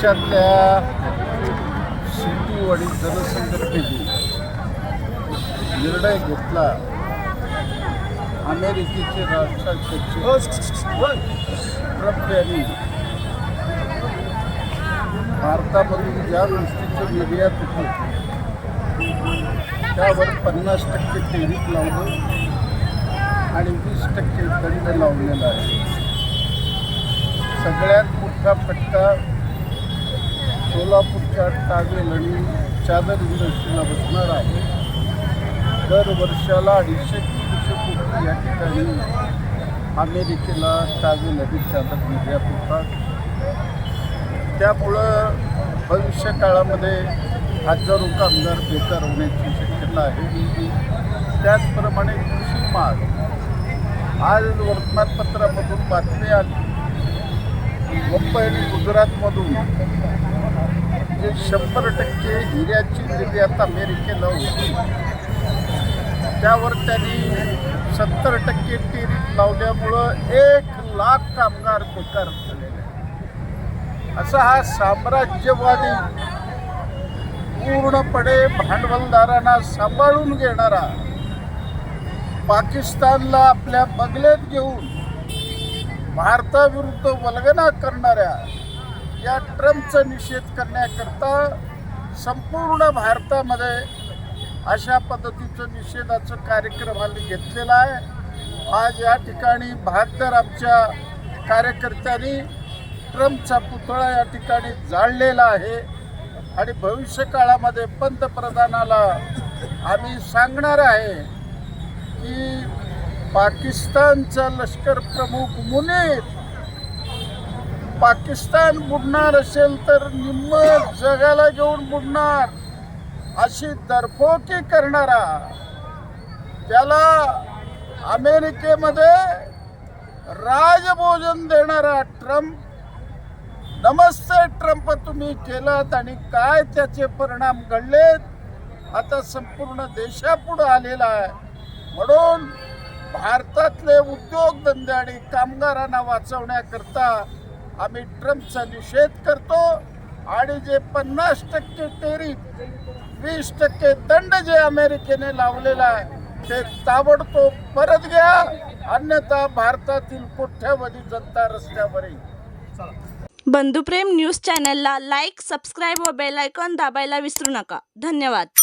देशातल्या सिटू आणि जनसंघटनेने निर्णय घेतला. अमेरिकेचे राष्ट्राध्यक्ष ट्रम्प यांनी भारतामधून ज्या गोष्टीचं निर्यात होतं त्यावर पन्नास टक्के टेरिफ लावलं आणि वीस टक्के दंड लावलेला आहे. सगळ्यात मोठा फटका सोलापूरच्या टावेल आणि चादर इंडस्ट्रीला बसणार आहे. दर वर्षाला अडीचशे तीनशे कोटी या ठिकाणी अमेरिकेला टावेल आणि चादर निर्यात होतात त्यामुळं भविष्य काळामध्ये हजारो कामगार बेकार होण्याची शक्यता आहे. त्याचप्रमाणे कृषी माल. आज वर्तमानपत्रामधून बातमी आली. मुंबई आणि गुजरातमधून जे शंभर टक्के हिऱ्याची निर्यात अमेरिकेला होती. त्यावर त्यांनी सत्तर टक्के टेरिफ लावल्यामुळं एक लाख कामगार बेकार झालेले असा हा साम्राज्यवादी पूर्णपणे भांडवलदारांना सांभाळून घेणारा पाकिस्तानला आपल्या बंगल्यात घेऊन भारताविरुद्ध वल्गना करणाऱ्या या ट्रम्पचा निषेध करण्याकरता संपूर्ण भारतामध्ये अशा पद्धतीचं निषेधाचं कार्यक्रम आम्ही घेतलेला आहे. आज या ठिकाणी बहात्तर आमच्या कार्यकर्त्यांनी ट्रम्पचा पुतळा या ठिकाणी जाळलेला आहे. आणि भविष्य काळामध्ये पंतप्रधानाला आम्ही सांगणार आहे की पाकिस्तानचा लष्कर प्रमुख मुनीर पाकिस्तान बुडणार असेल तर निम्म जगाला घेऊन बुडणार. अशी दरफोकी करणारा त्याला अमेरिकेमध्ये राजभोजन देणारा ट्रम्प. नमस्ते ट्रम्प तुम्ही केलात आणि काय त्याचे परिणाम घडलेत? आता संपूर्ण देशापुढं आलेला आहे. म्हणून भारतातले उद्योगधंदे आणि कामगारांना वाचवण्याकरता आम्ही ट्रम्पचा निषेध करतो आणि जे पन्नास टक्के टेरिफ वीस टक्के दंड जे अमेरिकेने लावलेला आहे ते ताबडतोब परत घ्या. अन्यथा भारतातील कोठ्यावधी जनता रस्त्यावर येईल बंधुप्रेम न्यूज चॅनलला लाईक सबस्क्राईब व बेल आयकॉन दाबायला विसरू नका. धन्यवाद.